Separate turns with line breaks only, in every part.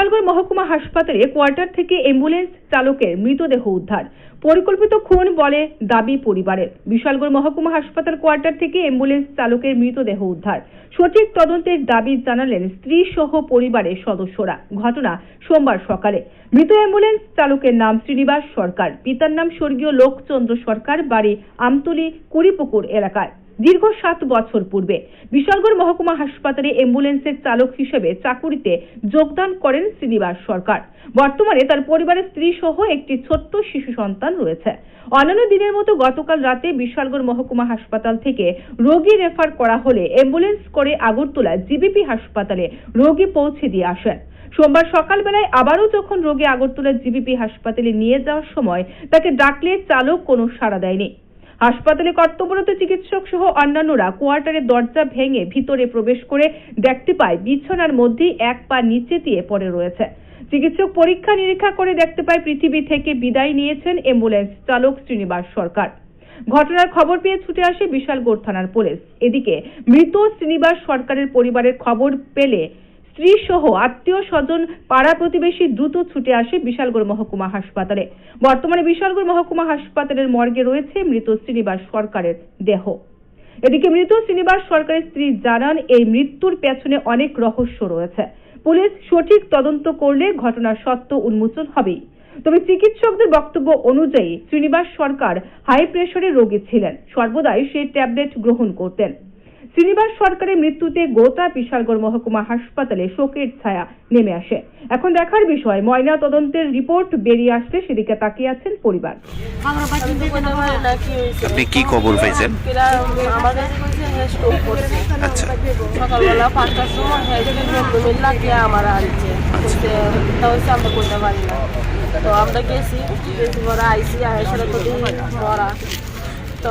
বিশালগড় মহকুমা হাসপাতালে কোয়ার্টার থেকে অ্যাম্বুলেন্স চালকের মৃতদেহ উদ্ধার। পরিকল্পিত খুন বলে দাবি পরিবারের। বিশালগড় মহকুমা হাসপাতাল কোয়ার্টার থেকে অ্যাম্বুলেন্স চালকের মৃতদেহ উদ্ধার। সঠিক তদন্তের দাবি জানালেন স্ত্রী সহ পরিবারের সদস্যরা। ঘটনা সোমবার সকালে। মৃত অ্যাম্বুলেন্স চালকের নাম শ্রীনিবাস সরকার। পিতার নাম স্বর্গীয় লোকচন্দ্র সরকার। বাড়ি আমতলি কুড়িপুকুর এলাকায়। দীর্ঘ সাত বছর পূর্বে বিশালগড় মহকুমা হাসপাতালে অ্যাম্বুলেন্সের চালক হিসেবে চাকুরিতে যোগদান করেন শ্রীনিবাস সরকার। বর্তমানে তার পরিবারের স্ত্রী সহ একটি ছোট্ট শিশু সন্তান রয়েছে। অন্যান্য দিনের মতো গতকাল রাতে বিশালগড় মহকুমা হাসপাতাল থেকে রোগী রেফার করা হলে অ্যাম্বুলেন্স করে আগরতলা জিবিপি হাসপাতালে রোগী পৌঁছে দিয়ে আসেন। সোমবার সকালবেলায় আবারও যখন রোগী আগরতলা জিবিপি হাসপাতালে নিয়ে যাওয়ার সময় তাকে ডাকলে চালক কোনো সাড়া দেয়নি। হাসপাতালে কর্তব্যরত চিকিৎসক সহ অন্যান্যরা কোয়ার্টারের দরজা ভেঙে ভিতরে প্রবেশ করে দেখতে পায় বিছানার মধ্যেই এক পা নিচে দিয়ে পড়ে রয়েছে। চিকিৎসক পরীক্ষা নিরীক্ষা করে দেখতে পায় পৃথিবী থেকে বিদায় নিয়েছেন অ্যাম্বুলেন্স চালক শ্রীনিবাস সরকার। ঘটনার খবর পেয়ে ছুটে আসে বিশালগড় থানার পুলিশ। এদিকে মৃত শ্রীনিবাস সরকারের পরিবারের খবর পেলে স্ত্রী সহ আত্মীয় স্বজন, পাড়া প্রতিবেশী দ্রুত ছুটে আসে বিশালগড় মহকুমা হাসপাতালে। বর্তমানে বিশালগড় মহকুমা হাসপাতালের মর্গে রয়েছে মৃত শ্রীনিবাস সরকারের দেহ। এদিকে মৃত শ্রীনিবাস সরকারের স্ত্রী জানান, এই মৃত্যুর পেছনে অনেক রহস্য রয়েছে। পুলিশ সঠিক তদন্ত করলে ঘটনার সত্য উন্মোচন হবেই। তবে চিকিৎসকদের বক্তব্য অনুযায়ী শ্রীনিবাস সরকার হাই প্রেশারের রোগী ছিলেন। সর্বদাই সেই ট্যাবলেট গ্রহণ করতেন। শ্রীনিবাস সরকারের মৃত্যুতে গোটা বিশালগড় মহকুমা হাসপাতালে শোকের ছায়া নেমে আসে। এখন দেখার বিষয় ময়না তদন্তের রিপোর্ট বেরিয়ে আসলে সেদিকে তাকিয়ে আছেন পরিবার।
আপনি কি খবর পেয়েছেন?
হ্যাঁ স্ট্রোক করছে।
আচ্ছা।
সকালবেলা পাঁচটার সময় হ্যাঁ লাগিয়ে আমার আনছে। হচ্ছে আমরা করতে পারি না। তো আমরা গেছি গেছি পরে আইসি আইসারে তো মরা তো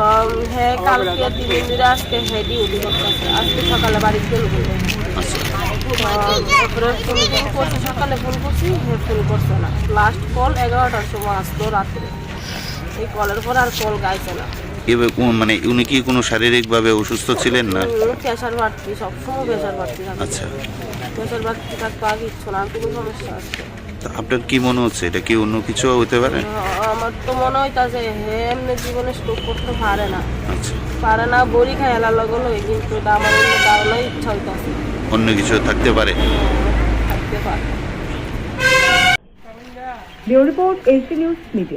হ্যাঁ কালকে দিন ধরে আজকে হ্যাঁ ডিউটি করতেছে আজকে সকালে বাড়ি তারপরে ফোন ফোন করছে সকালে ফোন করছি হ্যাঁ ফোন করছে না। লাস্ট কল এগারোটার সময় আসলো রাত্রে। এই কলের পর আর কল গাইছে না।
মানে উনি কি কোনো শারীরিকভাবে অসুস্থ ছিলেন না?
প্রেশার বাড়তি সবসময় প্রেশার বাড়তি
আচ্ছা।
প্রেশার বাড়তি থাকতো আগে ইচ্ছু না কোনো সমস্যা আছে
আপনার কি মনে হচ্ছে? এটা কি অন্য কিছু হতে পারে?
আমার তো মনে হইতাছে হে এমনি জীবনে স্ট্রোক করতে পারে না।
আচ্ছা।
পারে না বড়ি খাই এলা লগে লগে কিন্তু এটা আমার অন্য দাঁড়ানোর ইচ্ছা হইতাছে।
অন্য কিছু থাকতে পারে?
থাকতে পারে।
Bureau report HD news media.